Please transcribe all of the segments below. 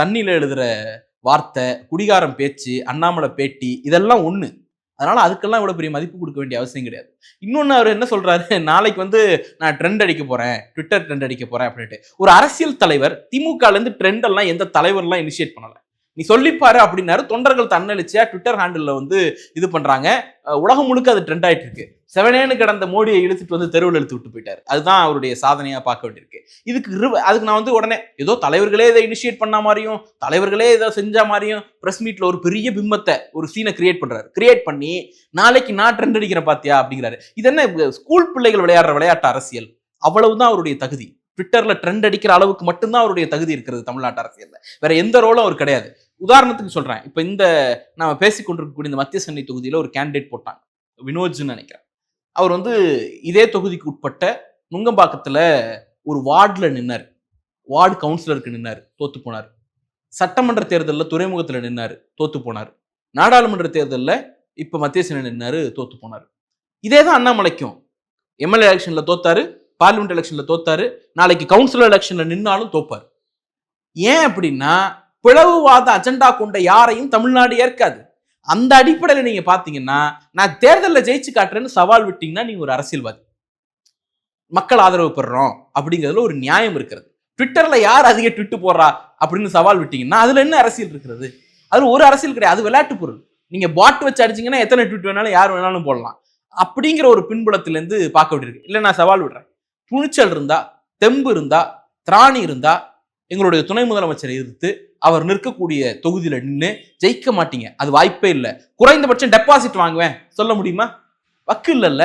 தண்ணியில் எழுதுகிற வார்த்தை குடிகாரம் பேச்சு அண்ணாமலை பேட்டி இதெல்லாம் ஒன்று அதனால அதுக்கெல்லாம் இவ்வளோ பெரிய மதிப்பு கொடுக்க வேண்டிய அவசியம் கிடையாது. இன்னொன்று அவர் என்ன சொல்றாரு? நாளைக்கு வந்து நான் ட்ரெண்ட் அடிக்க போறேன் ட்விட்டர் ட்ரெண்ட் அடிக்க போறேன் அப்படின்ட்டு ஒரு அரசியல் தலைவர் திமுகலேருந்து ட்ரெண்டெல்லாம் ட்ரெண்ட் எல்லாம் எந்த தலைவர்லாம் இனிஷியேட் பண்ணலை. நீ சொல்லிப்பாரு அப்படின்னாரு. தொண்டர்கள் தன்னெழுச்சியா ட்விட்டர் ஹேண்டில் வந்து இது பண்றாங்க. உலகம் முழுக்க அது ட்ரெண்ட் ஆயிட்டு இருக்கு. செவனேன்னு கிடந்த மோடியை இழுத்துட்டு வந்து தெருவில் இழுத்து விட்டு போயிட்டாரு. அதுதான் அவருடைய சாதனையாக பார்க்க வேண்டியிருக்கு. இதுக்கு அதுக்கு நான் வந்து உடனே ஏதோ தலைவர்களே இதை இனிஷியேட் பண்ண மாதிரியும் தலைவர்களே இதை செஞ்ச மாதிரியும் ப்ரெஸ் மீட்டில் ஒரு பெரிய பிம்பத்தை ஒரு சீனை கிரியேட் பண்ணுறாரு கிரியேட் பண்ணி நாளைக்கு நான் ட்ரெண்ட் அடிக்கிறேன் பாத்தியா அப்படிங்கிறாரு. இது என்ன ஸ்கூல் பிள்ளைகள் விளையாடுற விளையாட்டு அரசியல். அவ்வளவுதான் அவருடைய தகுதி. ட்விட்டரில் ட்ரெண்ட் அடிக்கிற அளவுக்கு மட்டும்தான் அவருடைய தகுதி இருக்கிறது தமிழ்நாட்டு அரசியலில். வேற எந்த ரோலும் அவர் கிடையாது. உதாரணத்துக்கு சொல்கிறேன் இப்போ இந்த நாம பேசிக்கொண்டிருக்கக்கூடிய இந்த மத்திய சென்னை தொகுதியில் ஒரு கேண்டிடேட் போட்டாங்க. வினோஜ்னு நினைக்கிறேன். அவர் வந்து இதே தொகுதிக்கு உட்பட்ட நுங்கம்பாக்கத்தில் ஒரு வார்டில் நின்னார். வார்டு கவுன்சிலருக்கு நின்னார். தோத்து போனார். சட்டமன்ற தேர்தலில் துறைமுகத்தில் நின்னார். தோத்து போனார். நாடாளுமன்ற தேர்தலில் இப்போ மத்திய சென்னை நின்னார். தோத்து போனார். இதே தான் அண்ணாமலைக்கும். எம்எல்ஏ எலெக்ஷனில் தோத்தாரு. பார்லிமெண்ட் எலெக்ஷனில் தோத்தாரு. நாளைக்கு கவுன்சிலர் எலெக்ஷனில் நின்னாலும் தோப்பார். ஏன் அப்படின்னா பிளவுவாத அஜெண்டா கொண்ட யாரையும் தமிழ்நாடு ஏற்காது. அந்த அடிப்படையில் நீங்க பாத்தீங்கன்னா நான் தேர்தலில் ஜெயிச்சு காட்டுறேன்னு சவால் விட்டீங்கன்னா நீங்க ஒரு அரசியல்வாதி. மக்கள் ஆதரவு பெறுறோம் அப்படிங்கிறதுல ஒரு நியாயம் இருக்கிறது. ட்விட்டர்ல யார் அதிக ட்விட்டு போடுறா அப்படின்னு சவால் விட்டீங்கன்னா அதுல என்ன அரசியல் இருக்கிறது? அது ஒரு அரசியல் கிடையாது அது விளையாட்டு பொருள். நீங்க பாட் வச்சு அடிச்சீங்கன்னா எத்தனை ட்விட் வேணாலும் யார் வேணாலும் போடலாம். அப்படிங்கிற ஒரு பின்புலத்திலேருந்து பார்க்க வேண்டியிருக்கு. இல்லை நான் சவால் விடுறேன். துணிச்சல் இருந்தா தெம்பு இருந்தா திராணி இருந்தா எங்களுடைய துணை முதலமைச்சரை எதிர்த்து அவர் நிற்கக்கூடிய தொகுதியில நின்று ஜெயிக்க மாட்டீங்க. அது வாய்ப்பே இல்லை. குறைந்தபட்சம் டெபாசிட் வாங்குவேன். சொல்ல முடியுமா? வக்கு இல்லைல்ல.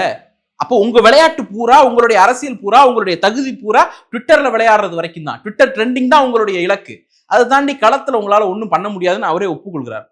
அப்போ உங்க விளையாட்டு பூரா உங்களுடைய அரசியல் பூரா உங்களுடைய தகுதி பூரா ட்விட்டர்ல விளையாடுறது வரைக்கும் தான். ட்விட்டர் ட்ரெண்டிங் தான் உங்களுடைய இலக்கு. அதை தாண்டி களத்துல உங்களால ஒன்றும் பண்ண முடியாதுன்னு அவரே ஒப்புக்கொள்கிறார்.